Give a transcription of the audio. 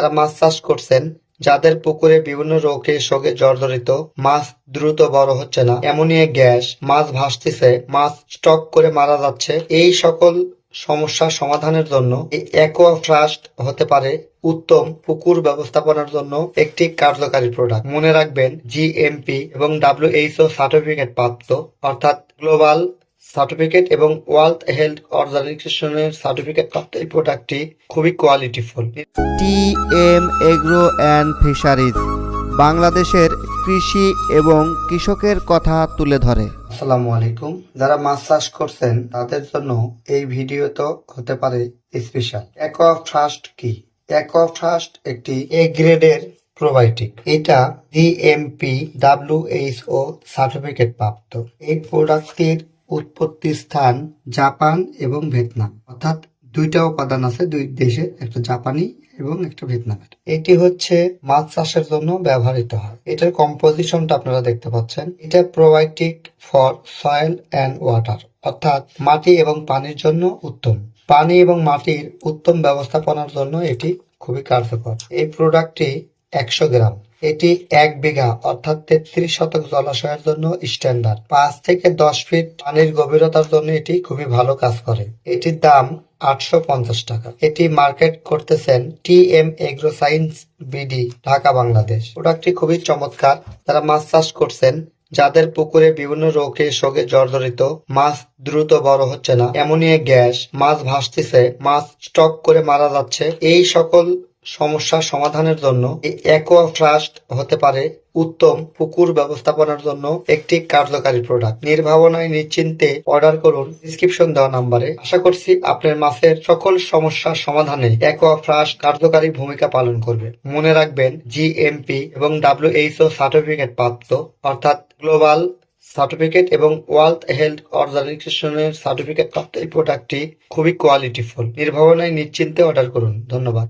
যারা মাছ চাষ করছেন। যাদের পুকুরে বিভিন্ন রোগের সঙ্গে জর্জরিত, মাছ দ্রুত বড় হচ্ছে না। অ্যামোনিয়া গ্যাস, মাছ ভাসতেছে, মাছ স্টক করে মারা যাচ্ছে। এই সকল সমস্যা সমাধানের জন্য ট্রাস্ট হতে পারে উত্তম পুকুর ব্যবস্থাপনার জন্য একটি কার্যকারী প্রোডাক্ট মনে রাখবেন জিএমপি এবং ডাব্লিউএইচও সার্টিফিকেট প্রাপ্ত, অর্থাৎ গ্লোবাল সার্টিফিকেট এবং ওয়ার্ল্ড হেলথ অর্গানাইজেশনের সার্টিফিকেট প্রাপ্ত এই প্রোডাক্টটি খুবই qualityful. T M agro and fisheries বাংলাদেশের কৃষি এবং কৃষকের কথা তুলে ধরে। আসসালামু আলাইকুম। যারা মাছ চাষ করছেন তাদের জন্য এই ভিডিও তো হতে পারে স্পেশাল ট্রাস্ট কি? ট্রাস্ট একটি এ গ্রেডের প্রোবায়োটিক এটা ডিএমপি ডাব্লিউএইচও সার্টিফিকেট প্রাপ্ত। এই প্রোডাক্টটির উৎপত্তি স্থান জাপান এবং ভিয়েতনাম। অর্থাৎ দুইটা উপাদান আছে, দুই দেশে, একটা জাপানি এবং একটা ভিয়েতনামের। এটি হচ্ছে মাছ চাষের জন্য ব্যবহৃত হয়। এটার কম্পোজিশনটা আপনারা দেখতে পাচ্ছেন। এটা probiotic for soil and water অর্থাৎ মাটি এবং পানির জন্য উত্তম। পানি এবং মাটির উত্তম ব্যবস্থাপনার জন্য এটি খুবই কার্যকর। এই প্রোডাক্টটি একশো গ্রাম। এটি এক বিঘা, অর্থাৎ তেত্রিশ শতক জলাশয়ের জন্য স্ট্যান্ডার্ড পাঁচ থেকে দশ ফিট পানির গভীরতার জন্য এটি খুবই ভালো কাজ করে। এটির দাম আটশো পঞ্চাশ টাকা। এটি মার্কেট করতেছেন T M agro science BD, Dhaka, Bangladesh. প্রোডাক্টটি খুবই চমৎকার। তারা মাছ চাষ করছেন, যাদের পুকুরে বিভিন্ন রোগে সঙ্গে জর্জরিত, মাছ দ্রুত বড় হচ্ছে না, অ্যামোনিয়া গ্যাস, মাছ ভাসতেছে, মাছ স্টক করে মারা যাচ্ছে, এই সকল সমস্যা সমাধানের জন্য এই অ্যাকোয়া ট্রাস্ট হতে পারে উত্তম পুকুর ব্যবস্থাপনার জন্য একটি কার্যকারী প্রোডাক্ট নির্ভাবনায় নিশ্চিন্তে অর্ডার করুন। ডিসক্রিপশন দেওয়া নাম্বারে আশা করছি আপনার মাছের সকল সমস্যার সমাধানে ট্রাস্ট কার্যকারী ভূমিকা পালন করবে। মনে রাখবেন জিএমপি এবং ডাব্লিউএইচও সার্টিফিকেট প্রাপ্ত, অর্থাৎ গ্লোবাল সার্টিফিকেট এবং ওয়ার্ল্ড হেলথ অর্গানাইজেশনের সার্টিফিকেট প্রাপ্ত এই প্রোডাক্টটি খুবই কোয়ালিটিফুল নির্ভাবনায় নিশ্চিন্তে অর্ডার করুন। ধন্যবাদ।